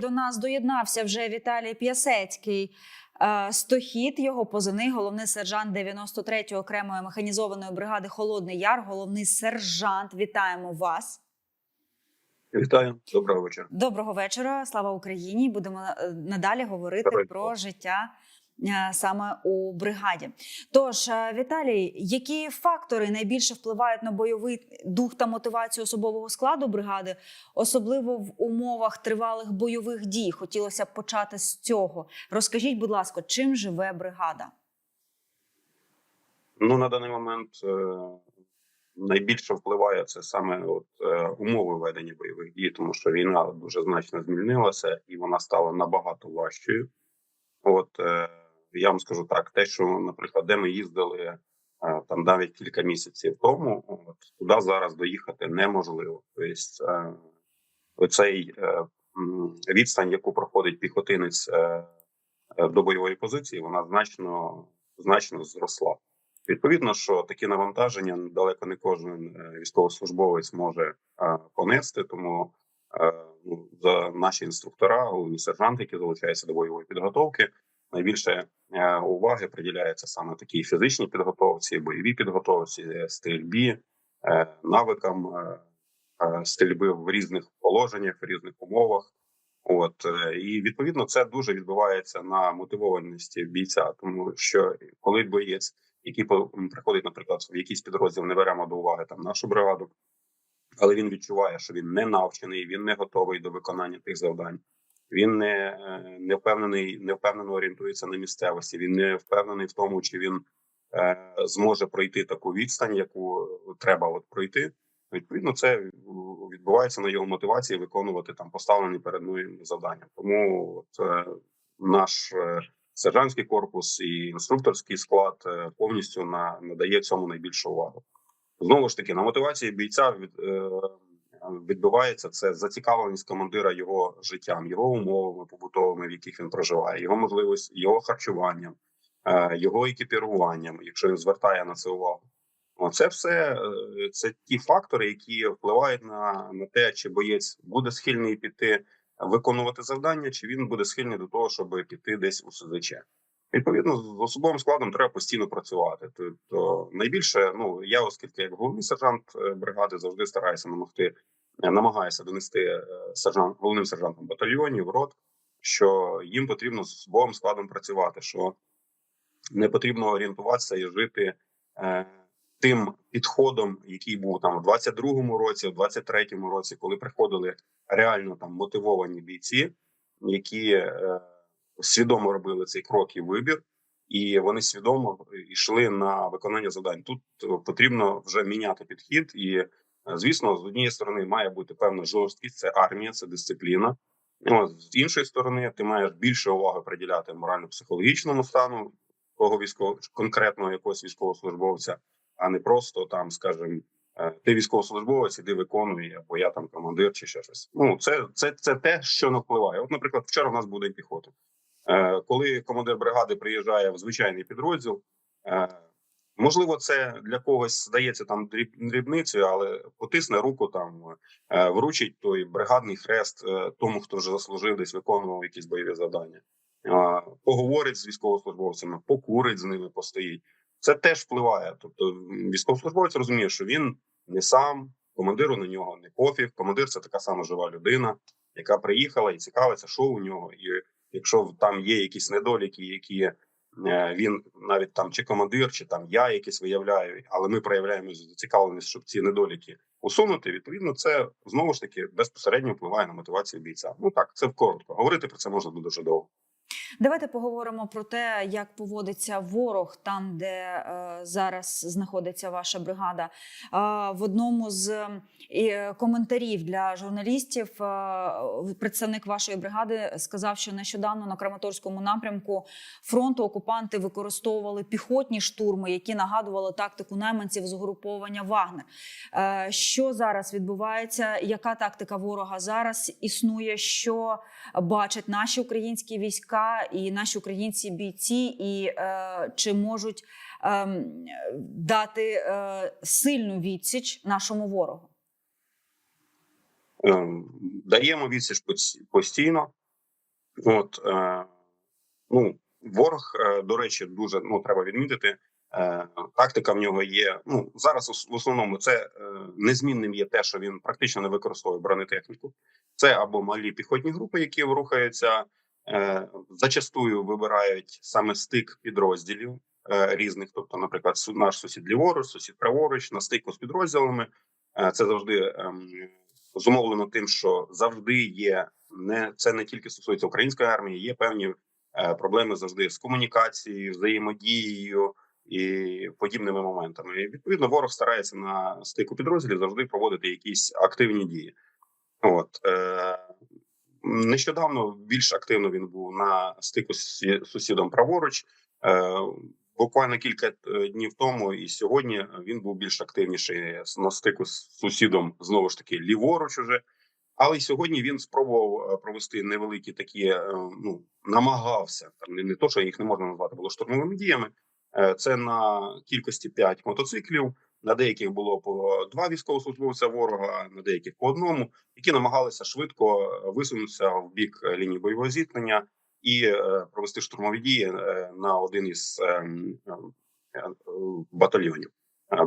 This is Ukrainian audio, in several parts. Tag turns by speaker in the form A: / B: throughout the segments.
A: До нас доєднався вже Віталій П'ясецький. Е, Стохід, його позивний, головний сержант 93-ї окремої механізованої бригади Холодний Яр, головний сержант. Вітаємо вас.
B: Вітаю, доброго вечора.
A: Доброго вечора. Слава Україні. Будемо е, надалі говорити
B: Добре.
A: про життя е, саме у бригаді. Тож, е, Віталій, які фактори найбільше впливають на бойовий дух та мотивацію особового складу бригади, особливо в умовах тривалих бойових дій? Хотілося б почати з цього. Розкажіть, будь ласка, чим живе бригада?
B: Ну на даний момент е, найбільше впливає це саме от е, умови ведення бойових дій, тому що війна дуже значно змінилася і вона стала набагато важчою. От е, я вам скажу так: те, що, наприклад, де ми їздили е, там навіть кілька місяців тому, от туди зараз доїхати неможливо. Тобто, е, оцей е, відстань, яку проходить піхотинець до бойової позиції, вона значно значно зросла. Відповідно, що такі навантаження далеко не кожен військовослужбовець може понести. Тому ну, за наші інструктора, головні сержанти, які залучаються до бойової підготовки, найбільше е, уваги приділяється саме такій фізичній підготовці, бойовій підготовці, е, стрільбі, е, навикам стрільби в різних положеннях, в різних умовах. От і відповідно це дуже відбувається на мотивованості бійця, тому що коли боєць який приходить, наприклад, в якийсь підрозділ, не беремо до уваги там нашу бригаду, але він відчуває, що він не навчений, він не готовий до виконання тих завдань. Він не, е, не впевнений, не впевнено орієнтується на місцевості. Він не впевнений в тому, чи він е, зможе пройти таку відстань, яку треба от пройти. Відповідно, це відбувається на його мотивації виконувати там поставлені перед ним завдання. Тому от, е, наш е, сержантський корпус і інструкторський склад е, повністю на надає цьому найбільшу увагу. Знову ж таки, на мотивації бійця від, е, відбувається це зацікавленість командира його життям, його умовами побутовими, в яких він проживає, його можливість, його харчуванням, е, його екіпіруванням, якщо він звертає на це увагу. Це все е, це ті фактори, які впливають на, на те, чи боєць буде схильний піти виконувати завдання, чи він буде схильний до того, щоб піти десь у СЗЧ. Відповідно, з особовим складом треба постійно працювати. Тобто найбільше, ну я, оскільки як головний сержант е, бригади, завжди стараюся намогти, е, намагаюся донести е, сержант головним сержантом батальйонів, рот, що їм потрібно з особовим складом працювати, що не потрібно орієнтуватися і жити е, тим підходом, який був там в 22-му році, в 23-му році, коли приходили реально там мотивовані бійці, які е, свідомо робили цей крок і вибір, і вони свідомо йшли на виконання завдань. Тут е, потрібно вже міняти підхід, і звісно, з однієї сторони має бути певна жорсткість, це армія, це дисципліна. З іншої сторони, ти маєш більше уваги приділяти морально-психологічному стану того військового конкретного якогось військовослужбовця, а не просто там, скажімо, е, ти військовослужбовець, іди виконуй, або я там командир чи ще щось. Ну це, це, це те, що не впливає. От, наприклад, вчора в нас буде піхота. Е, Коли командир бригади приїжджає в звичайний підрозділ, е, можливо, це для когось здається там дріб- дрібницею, але потисне руку там, е, вручить той бригадний хрест е, тому, хто вже заслужив десь виконував якісь бойові завдання. Поговорить з військовослужбовцями, покурить з ними, постоїть. Це теж впливає. Тобто, військовослужбовець розуміє, що він не сам, командиру на нього не пофіг. Командир це така сама жива людина, яка приїхала і цікавиться, що у нього. І якщо там є якісь недоліки, які він навіть там чи командир, чи там я якісь виявляю, але ми проявляємо зацікавленість, щоб ці недоліки усунути. Відповідно, це знову ж таки безпосередньо впливає на мотивацію бійця. Ну так, це коротко. Говорити про це можна дуже довго.
A: Давайте поговоримо про те, як поводиться ворог там, де е, зараз знаходиться ваша бригада. Е, в одному з е, коментарів для журналістів е, представник вашої бригади сказав, що нещодавно на Краматорському напрямку фронту окупанти використовували піхотні штурми, які нагадували тактику найманців з угруповання Вагнер. Е, що зараз відбувається? Яка тактика ворога зараз існує? Що бачать наші українські війська і наші українці бійці, і е, чи можуть е, дати е, сильну відсіч нашому ворогу?
B: Ем, Даємо відсіч постійно. От е, ну ворог, е, до речі, дуже ну треба відмітити. Е, тактика в нього є. Ну зараз в основному це е, незмінним є те, що він практично не використовує бронетехніку. Це або малі піхотні групи, які рухаються, зачастую вибирають саме стик підрозділів е, різних. Тобто, наприклад, наш сусід ліворуч, сусід праворуч, на стику з підрозділами. Е, це завжди ем, зумовлено тим, що завжди є не це не тільки стосується української армії, є певні е, проблеми завжди з комунікацією, взаємодією і подібними моментами. І відповідно ворог старається на стику підрозділів завжди проводити якісь активні дії. От е, нещодавно більш активно він був на стику з сусідом праворуч. Е, буквально кілька е, днів тому, і сьогодні він був більш активніший на стику з сусідом знову ж таки ліворуч уже. Але й сьогодні він спробував е, провести невеликі такі, е, ну намагався там не, то, що їх не можна назвати, було штурмовими діями. Е, Це на кількості 5 мотоциклів. На деяких було по два військовослужбовця ворога, на деяких по одному, які намагалися швидко е, висунутися в бік е, лінії бойового зіткнення і е, провести штурмові дії на один із е, м, е, е, батальйонів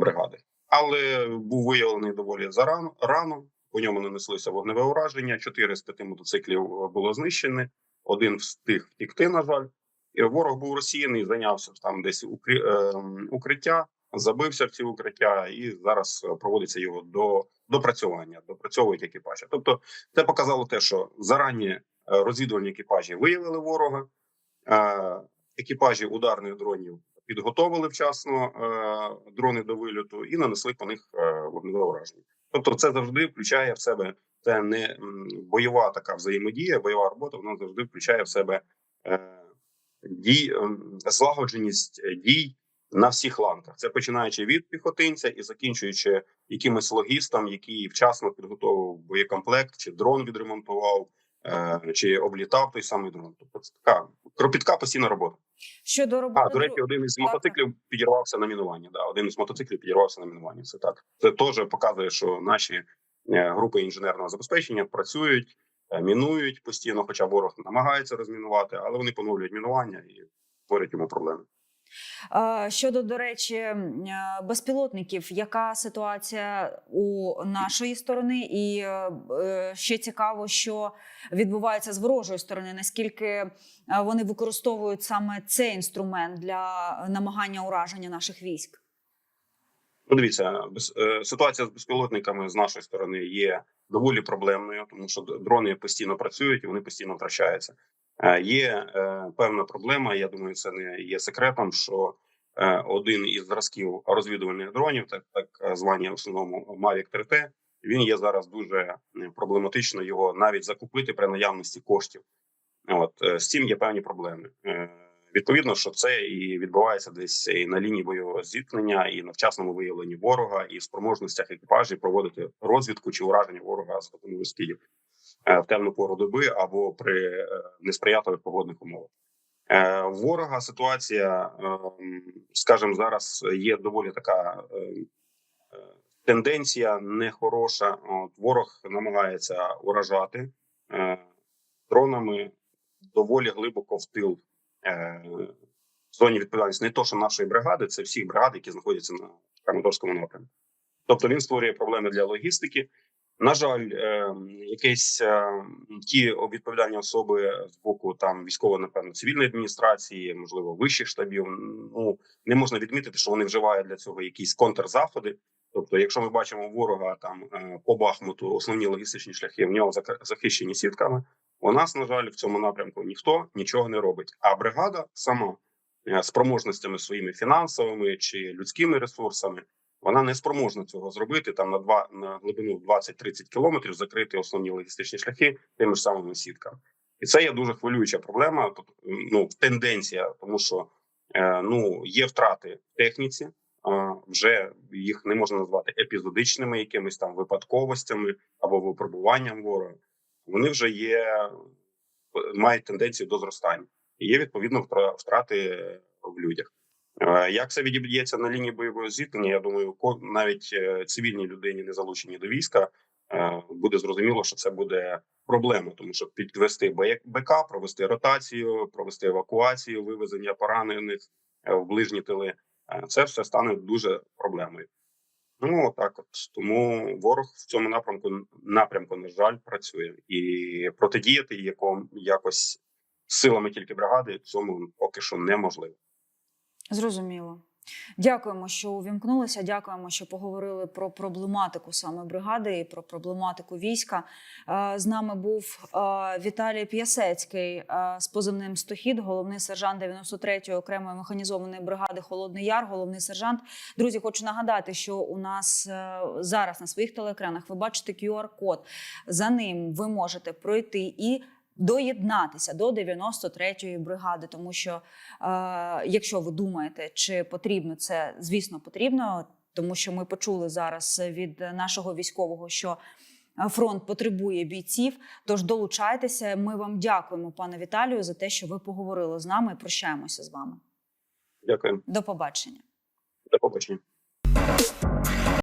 B: бригади. Але був виявлений доволі зарано рано. По ньому нанеслося вогневе ураження. Чотири з п'яти мотоциклів було знищені. Один встиг втікти, на жаль. І ворог був розсіяний, зайнявся там десь укрі... е, укриття, забився в ці укриття, і зараз е, проводиться його до допрацювання, допрацьовують екіпажі. Тобто, це показало те, що зарані е, розвідувальні екіпажі виявили ворога, е, екіпажі ударних дронів підготовили вчасно дрони до вильоту і нанесли по них вогневе ураження. Тобто, це завжди включає в себе це не бойова така взаємодія, бойова робота. Вона завжди включає в себе дій, ем, злагодженість дій на всіх ланках. Це починаючи від піхотинця і закінчуючи якимось логістом, який вчасно підготовив боєкомплект, чи дрон відремонтував, е, чи облітав той самий дрон. Тобто це така кропітка постійна робота.
A: Щодо роботи
B: А до речі, один із мотоциклів підірвався на мінуванні. Да, один із мотоциклів підірвався на мінуванні. Це так. Це теж показує, що наші е, групи інженерного забезпечення працюють, е, мінують постійно, хоча ворог намагається розмінувати, але вони поновлюють мінування і створюють йому проблеми.
A: Щодо, до речі, безпілотників, яка ситуація у нашої сторони? І е, е, ще цікаво, що відбувається з ворожої сторони, наскільки вони використовують саме цей інструмент для намагання ураження наших військ?
B: Ну, дивіться, е, ситуація з безпілотниками з нашої сторони є доволі проблемною, тому що дрони постійно працюють і вони постійно втрачаються. Е, є е, певна проблема. Я думаю, це не є секретом, що е, один із зразків розвідувальних дронів, так так звані в основному Mavic 3T, він є зараз дуже проблематично його навіть закупити при наявності коштів. От з цим є певні проблеми. Відповідно, що це і відбувається десь і на лінії бойового зіткнення, і на вчасному виявленні ворога, і в спроможностях екіпажів проводити розвідку чи ураження ворога з допомогою скидів в темну пору доби або при е, несприятливих погодних умовах. Е, Ворога ситуація, ем, скажімо, зараз є доволі така е, е, тенденція нехороша. Ворог намагається уражати е, дронами доволі глибоко в тил е, в зоні відповідальності не то, що нашої бригади, це всі бригади, які знаходяться на Краматорському напрямку. Тобто він створює проблеми для логістики. На жаль, е, якісь е, ті відповідальні особи з боку там військово, напевно, цивільної адміністрації, можливо, вищих штабів. Ну не можна відмітити, що вони вживають для цього якісь контрзаходи. Тобто, якщо ми бачимо ворога там е, по Бахмуту основні логістичні шляхи, в нього захищені сітками. У нас, на жаль, в цьому напрямку ніхто нічого не робить. А бригада сама е, спроможностями своїми фінансовими чи людськими ресурсами вона не спроможна цього зробити там на два на глибину 20-30 кілометрів, закрити основні логістичні шляхи тими ж самими сітками. І це є дуже хвилююча проблема. Ну тенденція, тому що е, ну є втрати в техніці. Вже їх не можна назвати епізодичними якимись там випадковостями або випробуванням ворога. Вони вже є, мають тенденцію до зростання. І є відповідно втрати в людях. Е, Як це відіб'ється на лінії бойового зіткнення? Я думаю, навіть е, цивільні людині не залучені до війська, е, буде зрозуміло, що це буде проблема, тому що підвести БК, провести ротацію, провести евакуацію, вивезення поранених в ближні тили. Це все стане дуже проблемою. Ну так, от тому ворог в цьому напрямку напрямку, на жаль, працює і протидіяти яком якось силами тільки бригади цьому поки що неможливо.
A: Зрозуміло. Дякуємо, що увімкнулися. Дякуємо, що поговорили про проблематику саме бригади і про проблематику війська. Е, З нами був е, Віталій П'ясецький е, з позивним Стохід, головний сержант 93-ї окремої механізованої бригади Холодний Яр, головний сержант. Друзі, хочу нагадати, що у нас зараз на своїх телеекранах ви бачите QR-код. За ним ви можете пройти і. Доєднатися до 93-ї бригади, тому що е, якщо ви думаєте, чи потрібно це, звісно, потрібно, тому що ми почули зараз від нашого військового, що е, фронт потребує бійців. Тож долучайтеся. Ми вам дякуємо, пане Віталію, за те, що ви поговорили з нами. Прощаємося з вами.
B: Дякую,
A: До побачення.
B: до побачення.